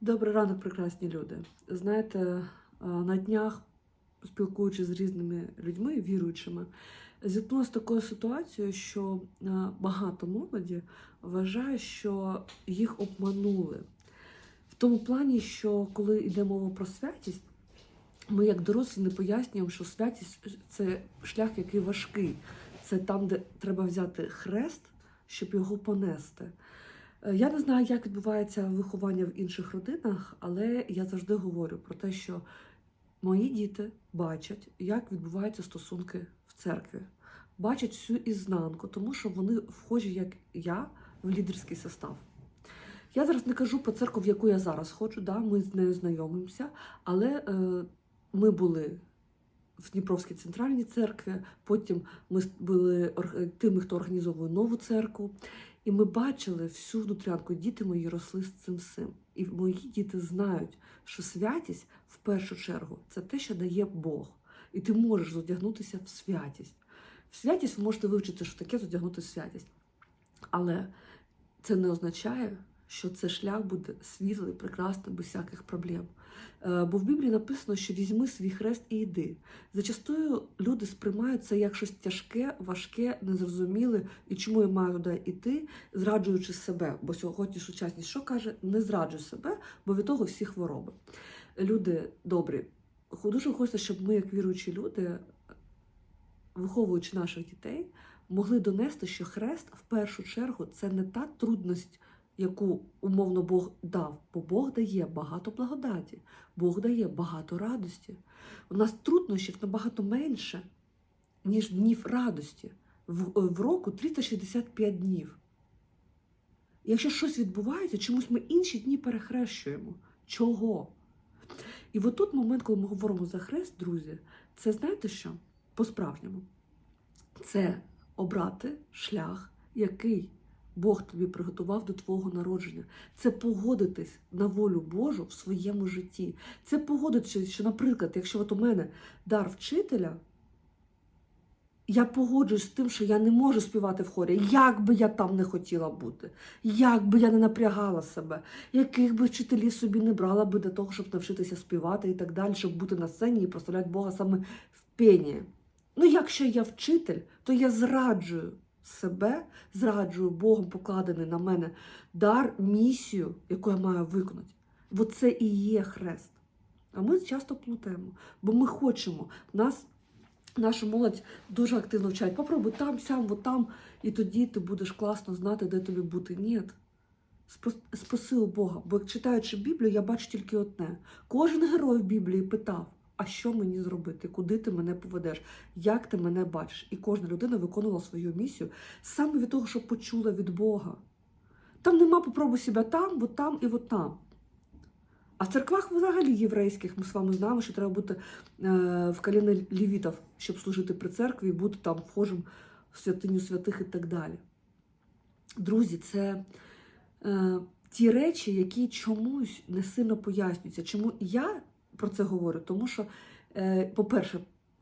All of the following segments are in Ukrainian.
Добрий ранок, прекрасні люди. Знаєте, е, на днях, спілкуючись з різними людьми, віруючими, зіткнулася такою ситуацією, що е, багато молоді вважає, що їх обманули. В тому плані, що коли йде мова про святість, ми, як дорослі, не пояснюємо, що святість це шлях, який важкий. Це там, де треба взяти хрест, щоб його понести. Е, Я не знаю, як відбувається виховання в інших родинах, але я завжди говорю про те, що мої діти бачать, як відбуваються стосунки в церкві, бачать всю ізнанку, тому що вони вхожі, як я, в лідерський состав. Я зараз не кажу про церкву, в яку я зараз ходжу, да, ми з нею знайомимося, але е, ми були в Дніпровській центральній церкві, потім ми були тими, хто організовує нову церкву. І ми бачили всю внутрянку. Діти мої росли з цим всім. І мої діти знають, що святість в першу чергу це те, що дає Бог. І ти можеш зодягнутися в святість. В святість ви можете вивчити, що таке зодягнути святість. Але це не означає, що це шлях буде світлий, прекрасний, без всяких проблем. Е, Бо в Біблії написано, що візьми свій хрест і йди. Зачастую люди сприймають це як щось тяжке, важке, незрозуміле, і чому я маю туди йти, зраджуючи себе. Бо сьогодні сучасність що каже? Не зраджуй себе, бо від того всі хвороби. Люди добрі, дуже хочеться, щоб ми, як віруючі люди, виховуючи наших дітей, могли донести, що хрест в першу чергу це не та трудність, яку умовно Бог дав, бо Бог дає багато благодаті, Бог дає багато радості. У нас труднощів набагато менше, ніж днів радості. В, в року 365 днів. Якщо щось відбувається, чомусь ми інші дні перехрещуємо. Чого? І от тут момент, коли ми говоримо за хрест, друзі, це знаєте що? По-справжньому. Це обрати шлях, який Бог тобі приготував до твого народження. Це погодитись на волю Божу в своєму житті. Це погодитися, що, наприклад, якщо от у мене дар вчителя, я погоджуюсь з тим, що я не можу співати в хорі, як би я там не хотіла бути, як би я не напрягала себе, яких би вчителів собі не брала би для того, щоб навчитися співати і так далі, щоб бути на сцені і прославляти Бога саме в пені. Ну, якщо я вчитель, то я зраджую себе, зраджую Богом покладений на мене дар, місію, яку я маю виконати. Бо це і є хрест. А ми часто плутаємо, бо ми хочемо. Нас нашу молодь дуже активно вчать. Попробуй там, сям, от там, і тоді ти будеш класно знати, де тобі бути. Ні. Спаси у Бога. Бо читаючи Біблію, я бачу тільки одне. Кожен герой в Біблії питав: а що мені зробити? Куди ти мене поведеш? Як ти мене бачиш? І кожна людина виконувала свою місію саме від того, що почула від Бога. Там нема попробуй себе там, от там і от там. А в церквах взагалі єврейських ми з вами знаємо, що треба бути е, в коліна лівітів, щоб служити при церкві і бути там вхожим в святиню святих і так далі. Друзі, це е, ті речі, які чомусь не сильно пояснюються. Чому я про це говорю? Тому що, е, по-перше,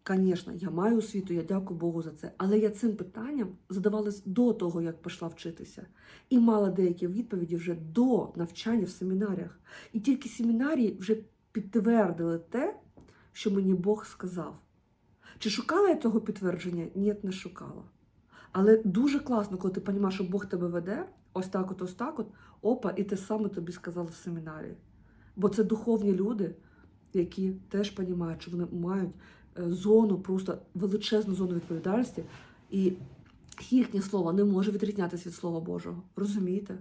Звісно, я маю освіту, я дякую Богу за це. Але я цим питанням задавалась до того, як пішла вчитися, і мала деякі відповіді вже до навчання в семінаріях. І тільки семінарії вже підтвердили те, що мені Бог сказав. Чи шукала я цього підтвердження? Ні, не шукала. Але дуже класно, коли ти розумієш, що Бог тебе веде, ось так от, ось так от, опа, і те саме тобі сказали в семінарії. Бо це духовні люди, які теж розуміють, що вони мають е, зону, просто величезну зону відповідальності, і їхнє слово не може відрізнятися від Слова Божого. Розумієте?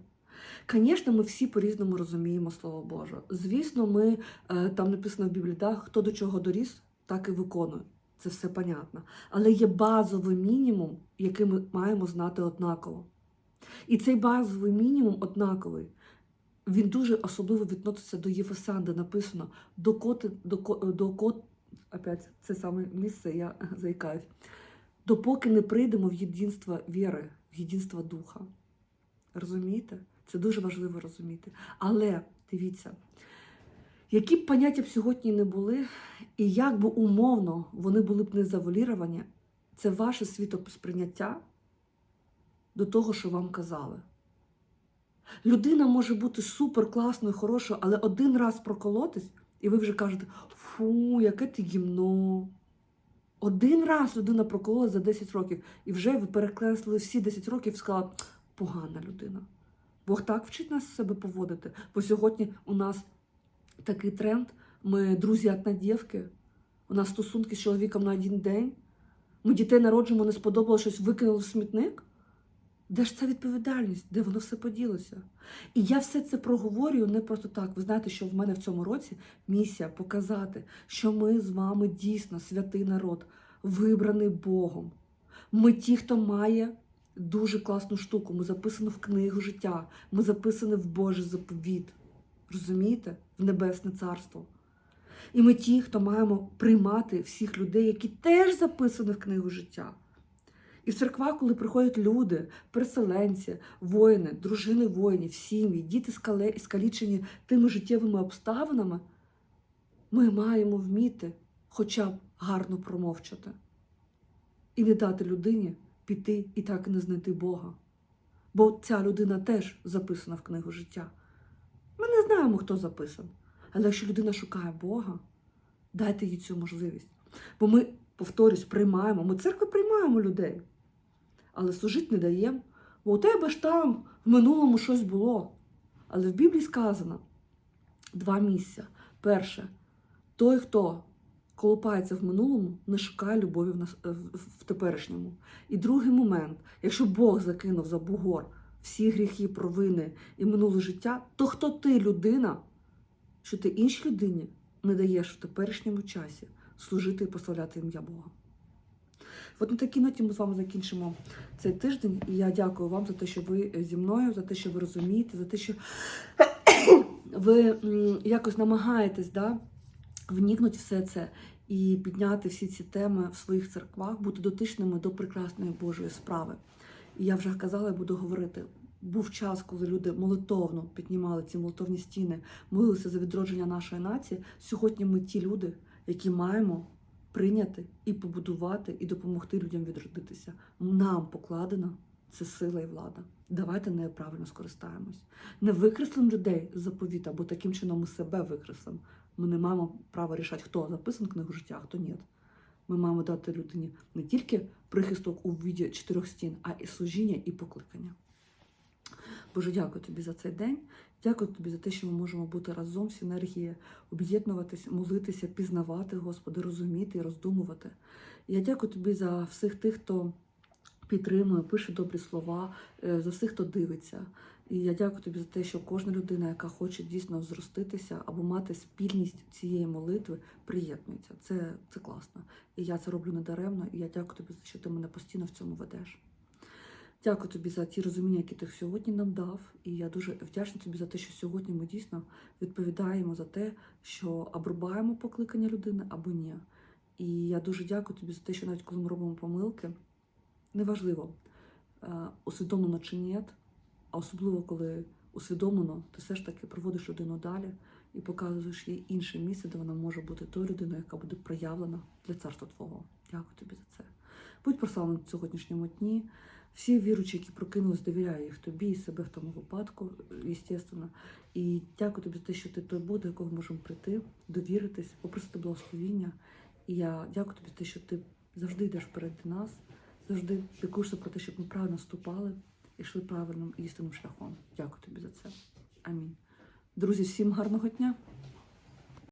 Звісно, ми всі по-різному розуміємо Слово Боже. Звісно, ми е, там написано в Біблії, хто до чого доріс, так і виконує. Це все понятно. Але є базовий мінімум, який ми маємо знати однаково. І цей базовий мінімум однаковий. Він дуже особливо відноситься до Єфесан, де написано до коти, до, до кот, опять це саме місце, я заїкаюсь, допоки не прийдемо в єдинство віри, в єдинство духа. Розумієте? Це дуже важливо розуміти. Але дивіться, які б поняття б сьогодні не були, і як би умовно вони були б не завуаліровані, це ваше світосприйняття до того, що вам казали. Людина може бути супер класною, хорошою, але один раз проколотись, і ви вже кажете: фу, яке ти гімно. Один раз людина прокололась за 10 років, і вже ви перекреслили всі 10 років і сказали, погана людина. Бог так вчить нас себе поводити. Бо сьогодні у нас такий тренд. Ми друзі одна у нас стосунки з чоловіком на один день. Ми дітей народжуємо, не сподобалося щось, викинули в смітник. Де ж ця відповідальність? Де воно все поділося? І я все це проговорюю не просто так. Ви знаєте, що в мене в цьому році місія показати, що ми з вами дійсно святий народ, вибраний Богом. Ми ті, хто має дуже класну штуку. Ми записані в книгу життя, ми записані в Божий заповіт. Розумієте? В Небесне Царство. І ми ті, хто маємо приймати всіх людей, які теж записані в книгу життя. І в церквах, коли приходять люди, переселенці, воїни, дружини воїнів, сім'ї, діти скалічені тими життєвими обставинами, ми маємо вміти хоча б гарно промовчати і не дати людині піти і так не знайти Бога. Бо ця людина теж записана в книгу життя. Ми не знаємо, хто записан. Але якщо людина шукає Бога, дайте їй цю можливість. Бо ми, повторюсь, приймаємо, ми церкви приймаємо людей, але служити не даємо. Бо у тебе ж там в минулому щось було. Але в Біблії сказано два місця. Перше, той, хто колупається в минулому, не шукає любові в, теперішньому. І другий момент, якщо Бог закинув за бугор всі гріхи, провини і минуле життя, то хто ти, людина, що ти іншій людині не даєш в теперішньому часі служити і прославляти ім'я Бога. От на такій ноті ми з вами закінчимо цей тиждень. І я дякую вам за те, що ви зі мною, за те, що ви розумієте, за те, що ви якось намагаєтесь да, вникнути все це і підняти всі ці теми в своїх церквах, бути дотичними до прекрасної Божої справи. І я вже казала і буду говорити. Був час, коли люди молитовно піднімали ці молитовні стіни, молилися за відродження нашої нації. Сьогодні ми ті люди, які маємо прийняти і побудувати, і допомогти людям відродитися. Нам покладена це сила і влада. Давайте нею правильно скористаємось. Не викреслимо людей з заповіта, бо таким чином ми себе викреслимо. Ми не маємо права рішати, хто записаний в книгу життя, а хто ні. Ми маємо дати людині не тільки прихисток у віді чотирьох стін, а і служіння, і покликання. Боже, дякую тобі за цей день. Дякую тобі за те, що ми можемо бути разом в синергії, об'єднуватися, молитися, пізнавати, Господи, розуміти і роздумувати. Я дякую тобі за всіх тих, хто підтримує, пише добрі слова, е, за всіх, хто дивиться. І я дякую тобі за те, що кожна людина, яка хоче дійсно зроститися або мати спільність цієї молитви, приєднується. Це, це класно. І я це роблю недаремно. І я дякую тобі, що ти мене постійно в цьому ведеш. Дякую тобі за ті розуміння, які ти сьогодні нам дав. І я дуже вдячна тобі за те, що сьогодні ми дійсно відповідаємо за те, що обрубаємо покликання людини або ні. І я дуже дякую тобі за те, що навіть коли ми робимо помилки, неважливо, е, усвідомлено чи ні, а особливо коли усвідомлено, ти все ж таки проводиш людину далі і показуєш їй інше місце, де вона може бути тою людиною, яка буде проявлена для царства Твого. Дякую тобі за це. Будь прославлений в сьогоднішньому дні. Всі віручі, які прокинулись, довіряю їх тобі і себе в тому випадку, звісно. І дякую тобі за те, що ти той Бог, до якого можемо прийти, довіритись, попросити благословіння. І я дякую тобі за те, що ти завжди йдеш вперед нас, завжди пікуєшся про те, щоб ми правильно ступали і йшли правильним істинним шляхом. Дякую тобі за це. Амінь. Друзі, всім гарного дня!